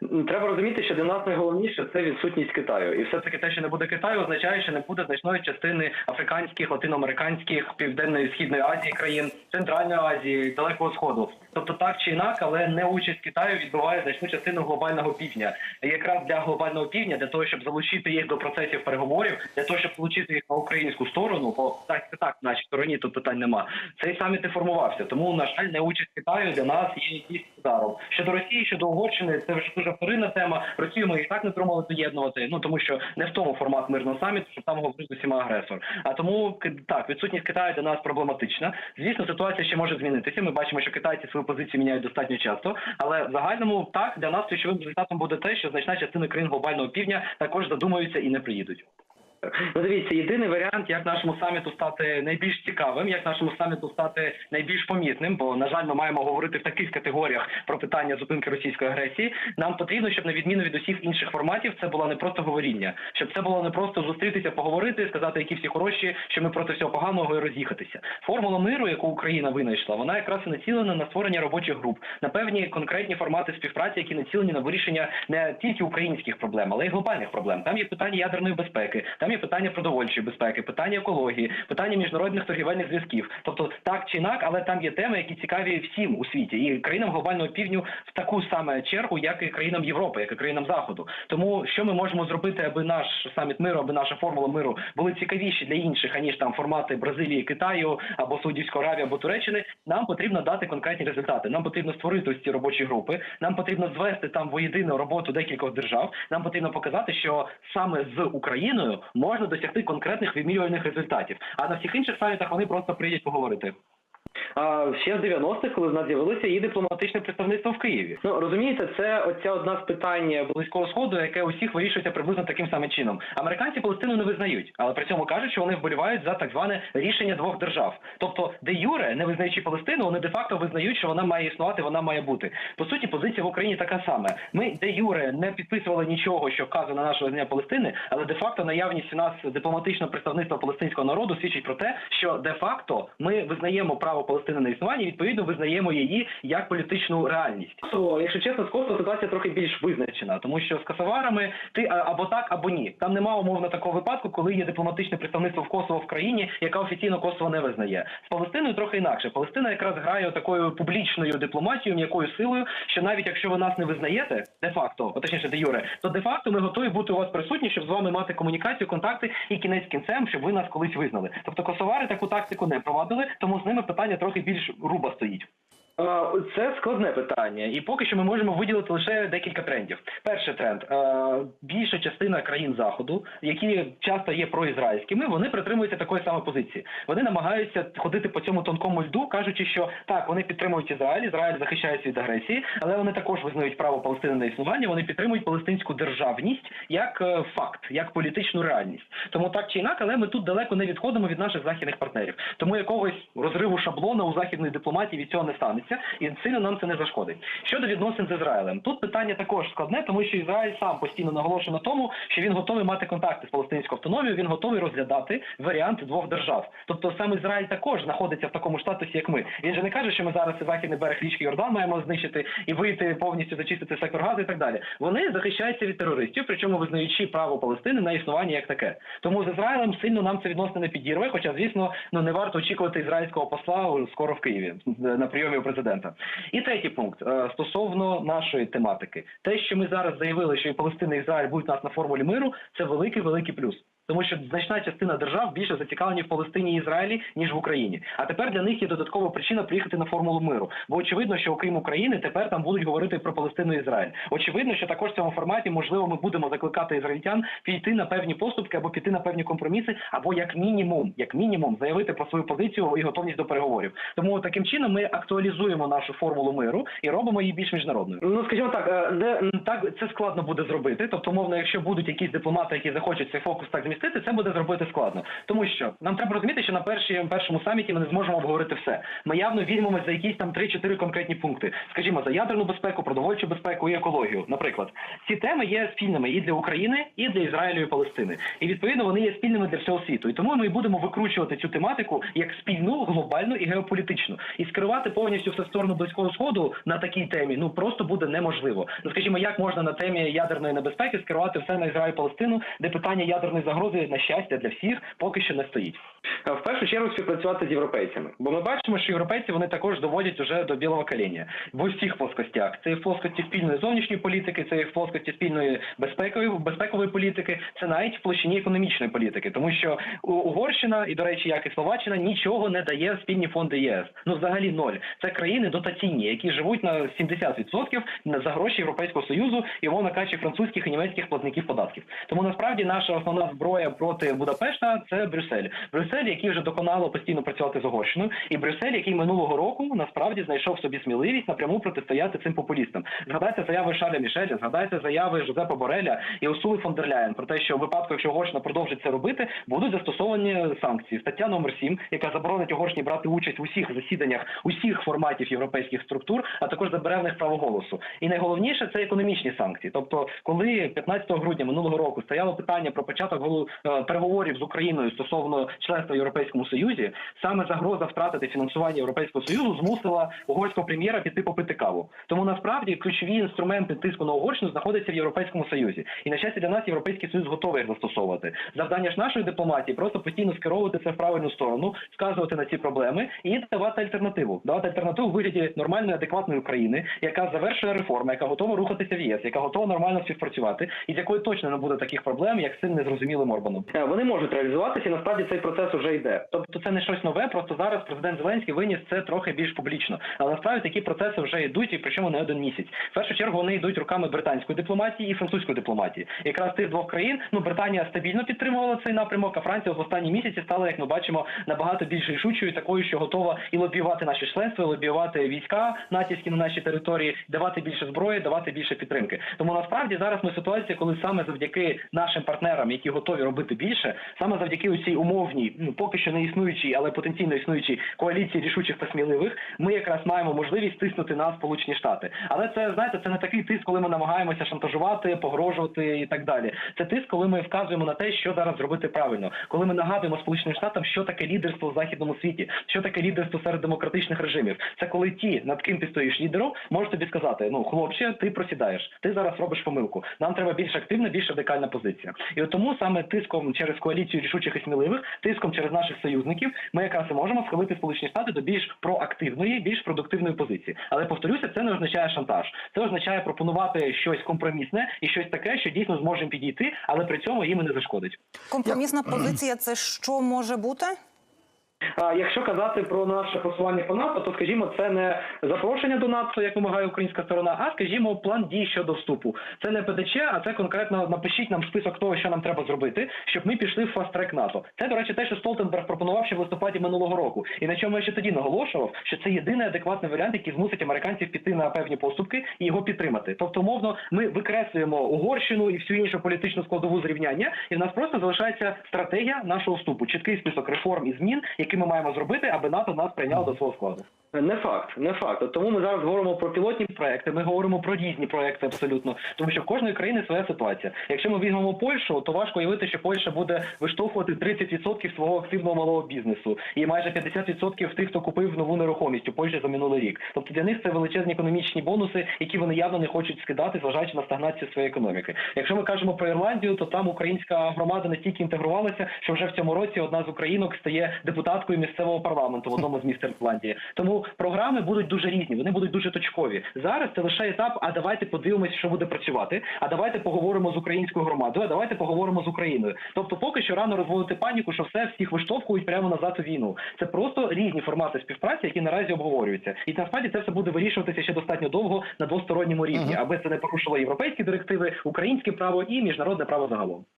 Треба розуміти, що для нас найголовніше це відсутність Китаю, і все таки те, що не буде Китаю, означає, що не буде значної частини африканських, латиноамериканських, південної східної Азії країн, Центральної Азії, Далекого Сходу. Тобто так чи інак, але не участь Китаю відбуває значну частину глобального півдня. Якраз для глобального півдня, для того, щоб залучити їх до процесів переговорів, для того, щоб залучити їх на українську сторону, бо так так, в нашій стороні тут питань нема. Цей саміт і формувався. Тому на жаль, не участь Китаю для нас є якийсь ударом. Щодо Росії, щодо Угорщини, це вже дуже вторинна тема. Росію ми і так не думали доєднувати. Ну тому що не в тому формат мирного саміту, щоб там говорив з усіма агресор. А тому так, відсутність Китаю для нас проблематична. Звісно, ситуація ще може змінитися. Ми бачимо, що китайці свою позицію міняють достатньо часто. Але в загальному так для нас ключовим результатом буде те, що значна частина країн глобального півдня також задумаються і не приїдуть. Ну, дивіться, єдиний варіант, як нашому саміту стати найбільш цікавим, як нашому саміту стати найбільш помітним, бо на жаль, ми маємо говорити в таких категоріях про питання зупинки російської агресії. Нам потрібно, щоб на відміну від усіх інших форматів, це було не просто говоріння, щоб це було не просто зустрітися, поговорити, сказати, які всі хороші, що ми проти всього поганого і роз'їхатися. Формула миру, яку Україна винайшла, вона якраз і націлена на створення робочих груп, на певні конкретні формати співпраці, які націлені на вирішення не тільки українських проблем, але й глобальних проблем. Там є питання ядерної безпеки, там є питання продовольчої безпеки, питання екології, питання міжнародних торгівельних зв'язків. Тобто так чи інак, але там є теми, які цікаві всім у світі, і країнам глобального півдню в таку саме чергу, як і країнам Європи, як і країнам Заходу. Тому що ми можемо зробити, аби наш саміт миру, аби наша формула миру були цікавіші для інших, аніж там формати Бразилії, Китаю або Саудівської Аравії, або Туреччини. Нам потрібно дати конкретні результати. Нам потрібно створити ось ці робочі групи. Нам потрібно звести там воєдину роботу декількох держав. Нам потрібно показати, що саме з Україною можна досягти конкретних вимірювальних результатів. А на всіх інших самітах вони просто приїдуть поговорити. А ще з 90-х, коли в нас з'явилося її дипломатичне представництво в Києві. Ну розумієте, це оця одна з питань близького сходу, яке усіх вирішується приблизно таким самим чином. Американці Палестину не визнають, але при цьому кажуть, що вони вболівають за так зване рішення двох держав. Тобто, де юре, не визнаючи Палестину, вони де факто визнають, що вона має існувати, вона має бути. По суті, позиція в Україні така сама. Ми де юре не підписували нічого, що вказує на наше визнання Палестини, але де факто наявність у нас дипломатичного представництва палестинського народу свідчить про те, що де факто ми визнаємо право Палестини на існування, відповідно визнаємо її як політичну реальність. То, якщо чесно, з Косово ситуація трохи більш визначена, тому що з косоварами ти або так, або ні. Там нема умовно такого випадку, коли є дипломатичне представництво в Косово в країні, яка офіційно Косово не визнає. З Палестиною трохи інакше. Палестина якраз грає такою публічною дипломатією, м'якою силою, що навіть якщо ви нас не визнаєте, де факто, точніше де юре, то де факто ми готові бути у вас присутні, щоб з вами мати комунікацію, контакти і кінець кінцем, щоб ви нас колись визнали. Тобто косовари таку тактику не провадили, тому з ними питання трохи більш руба стоїть. Е, Це складне питання, і поки що ми можемо виділити лише декілька трендів. Перший тренд: Е, більша частина країн заходу, які часто є проізраїльськими, вони притримуються такої самої позиції. Вони намагаються ходити по цьому тонкому льду, кажучи, що так, вони підтримують Ізраїль, Ізраїль захищається від агресії, але вони також визнають право Палестини на існування. Вони підтримують палестинську державність як е, факт, як політичну реальність. Тому так чи інак, але ми тут далеко не відходимо від наших західних партнерів. Тому якогось розриву шаблона у західної дипломатії від цього не станеться, і сильно нам це не зашкодить. Щодо відносин з Ізраїлем, тут питання також складне, тому що Ізраїль сам постійно наголошує на тому, що він готовий мати контакти з палестинською автономією, він готовий розглядати варіант двох держав. Тобто сам Ізраїль також знаходиться в такому статусі, як ми. Він же не каже, що ми зараз західний берег річки Йордан маємо знищити і вийти повністю зачистити сектор газу і так далі. Вони захищаються від терористів, причому визнаючи право Палестини на існування як таке. Тому з Ізраїлем сильно нам це відносно не підірве, хоча, звісно, ну не варто очікувати ізраїльського посла скоро в Києві на прийомі у президента. І третій пункт е, стосовно нашої тематики, те, що ми зараз заявили, що і Палестина і Ізраїль будуть нас на формулі миру, це великий великий плюс. Тому що значна частина держав більше зацікавлені в Палестині і Ізраїлі ніж в Україні. А тепер для них є додаткова причина приїхати на формулу миру. Бо очевидно, що окрім України тепер там будуть говорити про Палестину і Ізраїль. Очевидно, що також в цьому форматі можливо ми будемо закликати ізраїльтян піти на певні поступки або піти на певні компроміси, або як мінімум, як мінімум, заявити про свою позицію і готовність до переговорів. Тому таким чином ми актуалізуємо нашу формулу миру і робимо її більш міжнародною. Ну скажімо так, е, м, так це складно буде зробити. Тобто, мовно, якщо будуть якісь дипломати, які захочуть цей фокус так змістити розмістити, це буде зробити складно. Тому що нам треба розуміти, що на першій першому саміті ми не зможемо обговорити все. Ми явно візьмемось за якісь там 3-4 конкретні пункти. Скажімо, за ядерну безпеку, продовольчу безпеку і екологію. Наприклад, ці теми є спільними і для України, і для Ізраїлю і Палестини. І відповідно вони є спільними для всього світу. І тому ми будемо викручувати цю тематику як спільну, глобальну і геополітичну. І скерувати повністю все сторону близького сходу на такій темі ну просто буде неможливо. Ну скажімо, як можна на темі ядерної небезпеки скерувати все на Ізраїль Палестину, де питання ядерної загрози на щастя для всіх поки що не стоїть. Е, В першу чергу співпрацювати з європейцями, бо ми бачимо, що європейці вони також доводять уже до білого каління в усіх плоскостях. Це і в плоскості спільної зовнішньої політики, це і в плоскості спільної безпекової безпекової політики, це навіть в площині економічної політики, тому що Угорщина і до речі, як і Словаччина, нічого не дає в спільні фонди ЄС. Ну взагалі ноль. Це країни дотаційні, які живуть на 70% на- за гроші Європейського союзу і мовно кажучи, французьких і німецьких платників податків. Тому насправді наша основна зброя проти Будапешта це Брюссель. Брюссель, який вже доконало постійно працювати з Угорщиною, і Брюссель, який минулого року насправді знайшов собі сміливість напряму протистояти цим популістам. Згадайте заяви Шарля Мішеля, згадайте заяви Жозепа Бореля і Усули фон про те, що в випадку, якщо Угорщина продовжить це робити, будуть застосовані санкції. Стаття номер 7, яка заборонить Угорщині брати участь в усіх засіданнях усіх форматів європейських структур, а також забере в них право голосу. І найголовніше це економічні санкції. Тобто, коли 15 грудня минулого року стояло питання про початок переговорів з Україною стосовно членства в Європейському Союзі, саме загроза втратити фінансування Європейського союзу змусила угорського прем'єра піти попити каву. Тому насправді ключові інструменти тиску на Угорщину знаходяться в Європейському Союзі. І на щастя для нас Європейський Союз готовий їх застосовувати. Завдання ж нашої дипломатії просто постійно скеровувати це в правильну сторону, вказувати на ці проблеми і давати альтернативу. Давати альтернативу в вигляді нормальної, адекватної України, яка завершує реформи, яка готова рухатися в ЄС, яка готова нормально співпрацювати, і з якої точно не буде таких проблем, як з цим незрозумілим Орбаном. Е, Вони можуть реалізуватися, і насправді цей процес вже йде. Тобто це не щось нове, просто зараз президент Зеленський виніс це трохи більш публічно. Але насправді такі процеси вже йдуть, і причому не один місяць. В першу чергу вони йдуть руками британської дипломатії і французької дипломатії. Якраз тих двох країн, ну Британія стабільно підтримувала цей напрямок, а Франція в останні місяці стала, як ми бачимо, набагато більш рішучою, такою, що готова і лобіювати наше членство, і лобіювати війська, натиски на наші території, давати більше зброї, давати більше підтримки. Тому насправді зараз ми ситуації, коли саме завдяки нашим партнерам, які готові робити більше, саме завдяки усій умовній, ну поки що не існуючій, але потенційно існуючій коаліції рішучих та сміливих, ми якраз маємо можливість тиснути на Сполучені Штати. Але це знаєте, це не такий тиск, коли ми намагаємося шантажувати, погрожувати і так далі. Це тиск, коли ми вказуємо на те, що зараз зробити правильно, коли ми нагадуємо Сполученим Штатам, що таке лідерство в західному світі, що таке лідерство серед демократичних режимів. Це коли ті, над ким ти стоїш лідером, можуть тобі сказати: ну хлопче, ти просідаєш, ти зараз робиш помилку. Нам треба більш активна, більш радикальна позиція. І от тому саме тиском через коаліцію рішучих і сміливих, тиском через наших союзників, ми якраз і можемо схилити Сполучені Штати до більш проактивної, більш продуктивної позиції. Але повторюся, це не означає шантаж. Це означає пропонувати щось компромісне і щось таке, що дійсно зможемо підійти, але при цьому їм не зашкодить. Компромісна позиція це що може бути? Якщо казати про наше просування по НАТО, то скажімо, це не запрошення до НАТО, як вимагає українська сторона, а скажімо, план дій щодо вступу. Це не ПДЧ, а це конкретно напишіть нам список того, що нам треба зробити, щоб ми пішли в фаст-трек НАТО. Це, до речі, те, що Столтенберг пропонував ще в листопаді минулого року, і на чому я ще тоді наголошував, що це єдиний адекватний варіант, який змусить американців піти на певні поступки і його підтримати. Тобто, умовно, ми викреслюємо Угорщину і всю іншу політичну складову зрівняння, і в нас просто залишається стратегія нашого вступу, чіткий список реформ і змін, ми маємо зробити, аби НАТО нас прийняло до свого складу. Не факт, не факт. От Тому ми зараз говоримо про пілотні проекти. Ми говоримо про різні проекти абсолютно, тому що в кожної країни своя ситуація. Якщо ми візьмемо Польщу, то важко уявити, що Польща буде виштовхувати 30% свого активного малого бізнесу і майже 50% тих, хто купив нову нерухомість у Польщі за минулий рік. Тобто для них це величезні економічні бонуси, які вони явно не хочуть скидати, зважаючи на стагнацію своєї економіки. Якщо ми кажемо про Ірландію, то там українська громада настільки інтегрувалася, що вже в цьому році одна з українок стає депутаткою місцевого парламенту в одному з міст Ірландії. Тому програми будуть дуже різні, вони будуть дуже точкові. Зараз це лише етап. А давайте подивимося, що буде працювати. А давайте поговоримо з українською громадою. А давайте поговоримо з Україною. Тобто, поки що рано розводити паніку, що все всіх виштовхують прямо назад у війну. Це просто різні формати співпраці, які наразі обговорюються. І насправді це все буде вирішуватися ще достатньо довго на двосторонньому рівні, аби це не порушило європейські директиви, українське право і міжнародне право загалом.